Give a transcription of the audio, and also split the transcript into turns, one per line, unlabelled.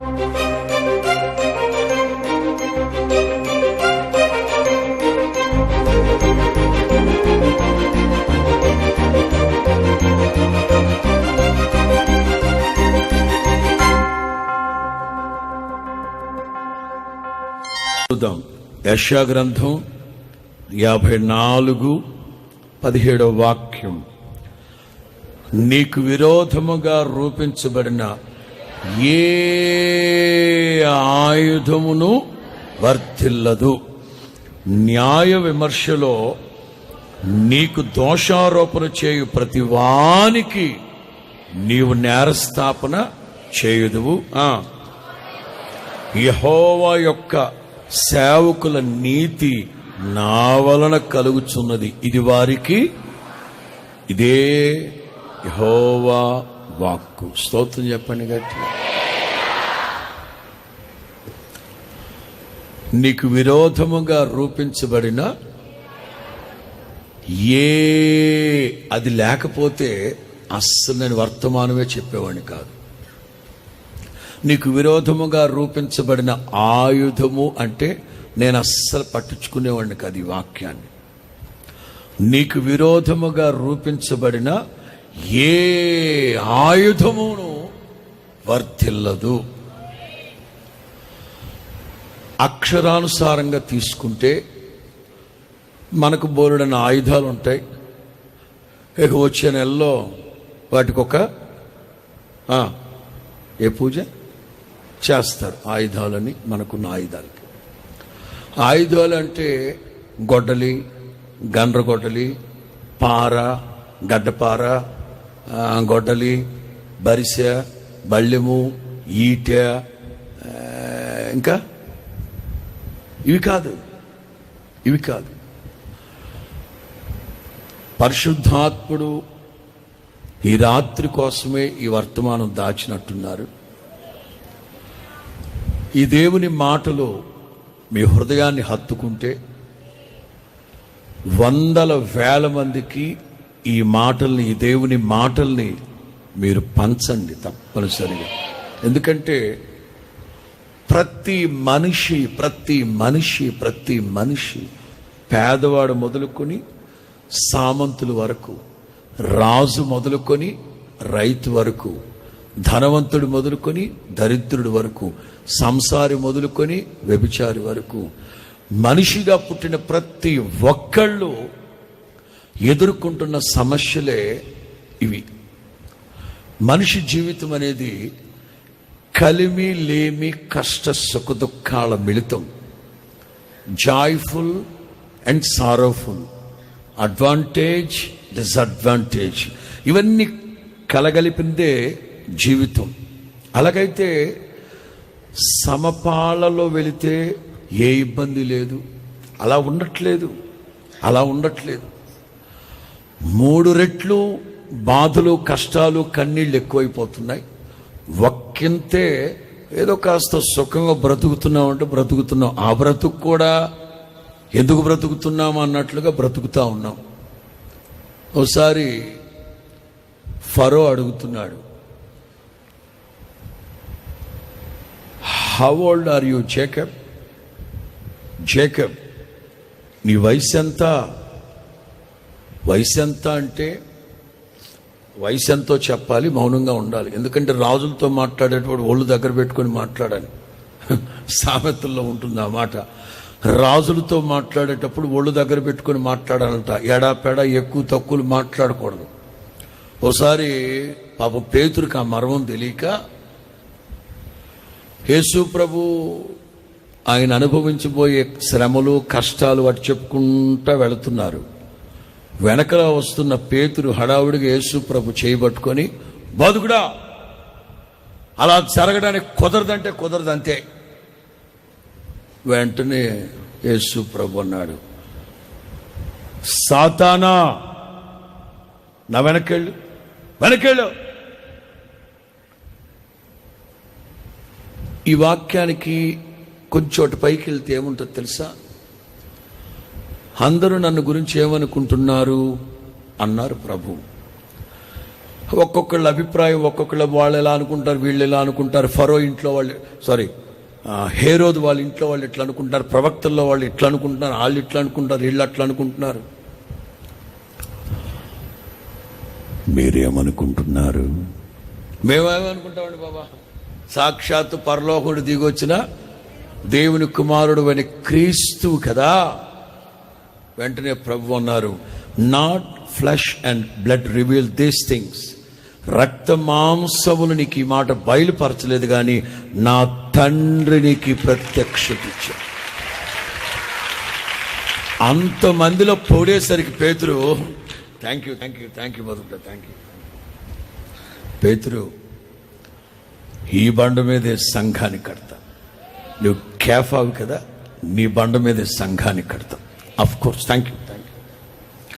చూద్దాం. యశా గ్రంథం యాభై నాలుగు పదిహేడవ వాక్యం. నీకు విరోధముగా రూపించబడిన ఏ ఆయుధమును వర్తిల్లదు న్యాయ విమర్శలో నీకు దోషారోపణ చేయు ప్రతి వానికి నీవు నేరస్థాపన చేయుదువు. యహోవా యొక్క సేవకుల నీతి నా వలన కలుగుచున్నది. ఇది వారికి ఇదే యహోవా వాక్కు. స్తోత్రం చెప్పండి గట్టి నీకు విరోధముగా రూపించబడిన ఏ అది లేకపోతే అస్సలు నేను వర్తమానమే చెప్పేవాడిని కాదు. నీకు విరోధముగా రూపించబడిన ఆయుధము అంటే నేను అస్సలు పట్టించుకునేవాడిని కాదు ఈ వాక్యాన్ని. నీకు విరోధముగా రూపించబడిన ఏ ఆయుధమును వర్తిల్లదు అక్షరానుసారంగా తీసుకుంటే మనకు బోలుడైన ఆయుధాలు ఉంటాయి ఇక వచ్చే నెలలో వాటికి ఒక ఏ పూజ? చేస్తారు ఆయుధాలని మనకున్న ఆయుధాలకి. ఆయుధాలు అంటే గొడ్డలి గండ్రగొడ్డలి పార గడ్డపార గొడ్డలి బరిసె బళ్ళెము ఈట ఇంకా? ఇవి కాదు. ఇవి కాదు. పరిశుద్ధాత్ముడు ఈ రాత్రి కోసమే ఈ వర్తమానం దాచినట్టున్నారు. ఈ దేవుని మాటలు మీ హృదయాన్ని హత్తుకుంటే వందల వేల మందికి ఈ మాటల్ని ఈ దేవుని మాటల్ని మీరు పంచండి తప్పనిసరిగా. ఎందుకంటే ప్రతి మనిషి ప్రతి మనిషి ప్రతి మనిషి పేదవాడు మొదలుకొని సామంతుల వరకు రాజు మొదలుకొని రైతు వరకు ధనవంతుడు మొదలుకొని దరిద్రుడు వరకు సంసారి మొదలుకొని వ్యభిచారి వరకు మనిషిగా పుట్టిన ప్రతి ఒక్కళ్ళు ఎదుర్కొంటున్న సమస్యలే ఇవి. మనిషి జీవితం అనేది కలిమి లేమి కష్ట సుఖ దుఃఖాల మిళితం. Joyful and sorrowful. Advantage disadvantage. ఇవన్నీ కలగలిపిందే జీవితం. అలాగైతే సమపాలలో వెళితే ఏ ఇబ్బంది లేదు. అలా ఉండట్లేదు. అలా ఉండట్లేదు. మూడు రెట్లు బాధలు కష్టాలు కన్నీళ్ళు ఎక్కువైపోతున్నాయి. ఒక్కింతే ఏదో కాస్త సుఖంగా బ్రతుకుతున్నాం అంటే బ్రతుకుతున్నాం. ఆ బ్రతుకు కూడా ఎందుకు బ్రతుకుతున్నాం అన్నట్లుగా బ్రతుకుతా ఉన్నాం. ఒకసారి ఫరో అడుగుతున్నాడు how old are you Jacob Jacob నీ వయసు ఎంత వయసు ఎంత అంటే వయసు ఎంతో చెప్పాలి మౌనంగా ఉండాలి. ఎందుకంటే రాజులతో మాట్లాడేటప్పుడు ఒళ్ళు దగ్గర పెట్టుకొని మాట్లాడాలి. సామెతల్లో ఉంటుంది ఆ మాట. రాజులతో మాట్లాడేటప్పుడు ఒళ్ళు దగ్గర పెట్టుకొని మాట్లాడాలంట. ఎడా పెడ ఎక్కువ తక్కువలు మాట్లాడకూడదు. ఒకసారి పాపం పేతురికి ఆ మర్మం తెలియక యేసు ప్రభు ఆయన అనుభవించబోయే శ్రమలు కష్టాలు వాటి చెప్పుకుంటా వెళుతున్నారు. వెనకల వస్తున్న పేతురు హడావుడిగా యేసుప్రభు చేయబట్టుకొని బతుకుడా అలా జరగడానికి కుదరదంటే కుదరదు అంతే వెంటనే యేసుప్రభు అన్నాడు సాతానా నా వెనకెళ్ళు వెనకెళ్ళు ఈ వాక్యానికి కొంచెం పైకి వెళ్తే ఏముంటుందో తెలుసా? అందరూ నన్ను గురించి ఏమనుకుంటున్నారు? అన్నారు ప్రభు. ఒక్కొక్కళ్ళ అభిప్రాయం ఒక్కొక్కళ్ళ వాళ్ళు ఎలా అనుకుంటారు వీళ్ళు ఎలా అనుకుంటారు ఫరో ఇంట్లో వాళ్ళు సారీ హేరోద్ వాళ్ళ ఇంట్లో వాళ్ళు ఇట్లా అనుకుంటారు ప్రవక్తల్లో వాళ్ళు ఇట్లా అనుకుంటున్నారు వాళ్ళు ఇట్లా అనుకుంటారు వీళ్ళు అట్లా అనుకుంటున్నారు. మీరేమనుకుంటున్నారు? మేమేమనుకుంటామండి బాబా? సాక్షాత్తు పరలోకుడు దిగొచ్చిన దేవుని కుమారుడు అని క్రీస్తు కదా. వెంటనే ప్రభు అన్నారు not flesh and blood reveal these things రక్త మాంసములు నీకు ఈ మాట బయలుపరచలేదు కానీ నా తండ్రి నీకు ప్రత్యక్షత అంతమందిలో పోడేసరికి పేతురు thank you thank you thank you మధుట thank you పేతురు ఈ బండ మీదే సంఘాన్ని కడతా. నువ్వు కేఫావు కదా నీ బండ మీదే సంఘాన్ని కడతా of course thank you thank